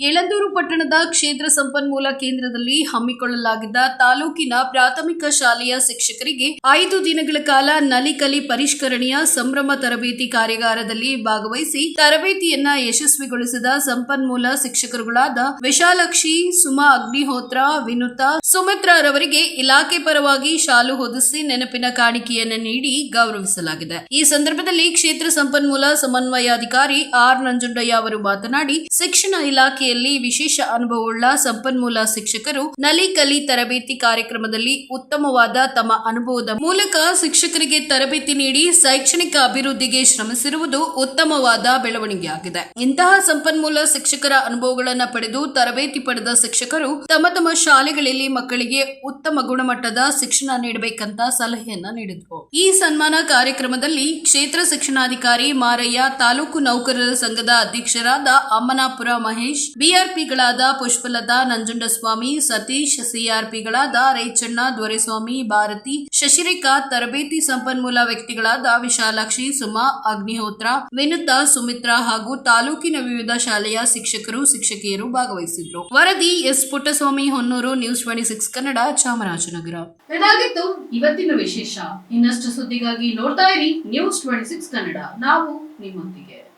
ಯಳಂದೂರು ಪಟ್ಟಣದ ಕ್ಷೇತ್ರ ಸಂಪನ್ಮೂಲ ಕೇಂದ್ರದಲ್ಲಿ ಹಮ್ಮಿಕೊಳ್ಳಲಾಗಿದ್ದ ತಾಲೂಕಿನ ಪ್ರಾಥಮಿಕ ಶಾಲೆಯ ಶಿಕ್ಷಕರಿಗೆ ಐದು ದಿನಗಳ ಕಾಲ ನಲಿಕಲಿ ಪರಿಷ್ಕರಣೆಯ ಸಂಭ್ರಮ ತರಬೇತಿ ಕಾರ್ಯಾಗಾರದಲ್ಲಿ ಭಾಗವಹಿಸಿ ತರಬೇತಿಯನ್ನ ಯಶಸ್ವಿಗೊಳಿಸಿದ ಸಂಪನ್ಮೂಲ ಶಿಕ್ಷಕರುಗಳಾದ ವಿಶಾಲಕ್ಷಿ, ಸುಮಾ ಅಗ್ನಿಹೋತ್ರ, ವಿನುತಾ ಸುಮಿತ್ರಾರವರಿಗೆ ಇಲಾಖೆ ಪರವಾಗಿ ಶಾಲು ಹೊದಿಸಿ ನೆನಪಿನ ಕಾಣಿಕೆಯನ್ನು ನೀಡಿ ಗೌರವಿಸಲಾಗಿದೆ. ಈ ಸಂದರ್ಭದಲ್ಲಿ ಕ್ಷೇತ್ರ ಸಂಪನ್ಮೂಲ ಸಮನ್ವಯಾಧಿಕಾರಿ ಆರ್ ನಂಜುಂಡಯ್ಯ ಅವರು ಮಾತನಾಡಿ, ಶಿಕ್ಷಣ ಇಲಾಖೆಯಲ್ಲಿ ವಿಶೇಷ ಅನುಭವವುಳ್ಳ ಸಂಪನ್ಮೂಲ ಶಿಕ್ಷಕರು ನಲಿ ಕಲಿ ತರಬೇತಿ ಕಾರ್ಯಕ್ರಮದಲ್ಲಿ ಉತ್ತಮವಾದ ತಮ್ಮ ಅನುಭವದ ಮೂಲಕ ಶಿಕ್ಷಕರಿಗೆ ತರಬೇತಿ ನೀಡಿ ಶೈಕ್ಷಣಿಕ ಅಭಿವೃದ್ಧಿಗೆ ಶ್ರಮಿಸಿರುವುದು ಉತ್ತಮವಾದ ಬೆಳವಣಿಗೆಯಾಗಿದೆ. ಇಂತಹ ಸಂಪನ್ಮೂಲ ಶಿಕ್ಷಕರ ಅನುಭವಗಳನ್ನು ಪಡೆದು ತರಬೇತಿ ಪಡೆದ ಶಿಕ್ಷಕರು ತಮ್ಮ ತಮ್ಮ ಶಾಲೆಗಳಲ್ಲಿ ಮಕ್ಕಳಿಗೆ ಉತ್ತಮ ಗುಣಮಟ್ಟದ ಶಿಕ್ಷಣ ನೀಡಬೇಕಂತ ಸಲಹೆಯನ್ನ ನೀಡಿದರು. ಈ ಸನ್ಮಾನ ಕಾರ್ಯಕ್ರಮದಲ್ಲಿ ಕ್ಷೇತ್ರ ಶಿಕ್ಷಣಾಧಿಕಾರಿ ಮಾರಯ್ಯ, ತಾಲೂಕು ನೌಕರರ ಸಂಘದ ಅಧ್ಯಕ್ಷರಾದ ಅಮ್ಮನಾಪುರ ಮಹೇಶ್ ಬಿಆರ್ಪಿಗಳಾದ ಪುಷ್ಪಲತಾ, ನಂಜುಂಡಸ್ವಾಮಿ, ಸತೀಶ್, ಸಿಆರ್ಪಿಗಳಾದ ರೇಚಣ್ಣ, ದೊರೆಸ್ವಾಮಿ, ಭಾರತಿ, ಶಶಿರೇಖಾ, ತರಬೇತಿ ಸಂಪನ್ಮೂಲ ವ್ಯಕ್ತಿಗಳಾದ ವಿಶಾಲಾಕ್ಷಿ, ಸುಮಾ, ಅಗ್ನಿಹೋತ್ರ, ವಿನುತಾ, ಸುಮಿತ್ರಾ ಹಾಗೂ ತಾಲೂಕಿನ ವಿವಿಧ ಶಾಲೆಯ ಶಿಕ್ಷಕರು, ಶಿಕ್ಷಕಿಯರು ಭಾಗವಹಿಸಿದ್ರು ವರದಿ S. Puttaswamy, Honnur, news twenty six Kannada, Chamarajanagar. ಇದಾಗಿತ್ತು ಇವತ್ತಿನ ವಿಶೇಷ. ಇನ್ನಷ್ಟು ಸುದ್ದಿಗಾಗಿ ನೋಡ್ತಾ ಇರಿ ನ್ಯೂಸ್ ಟ್ವೆಂಟಿ ಕನ್ನಡ. ನಾವು ನಿಮ್ಮೊಂದಿಗೆ.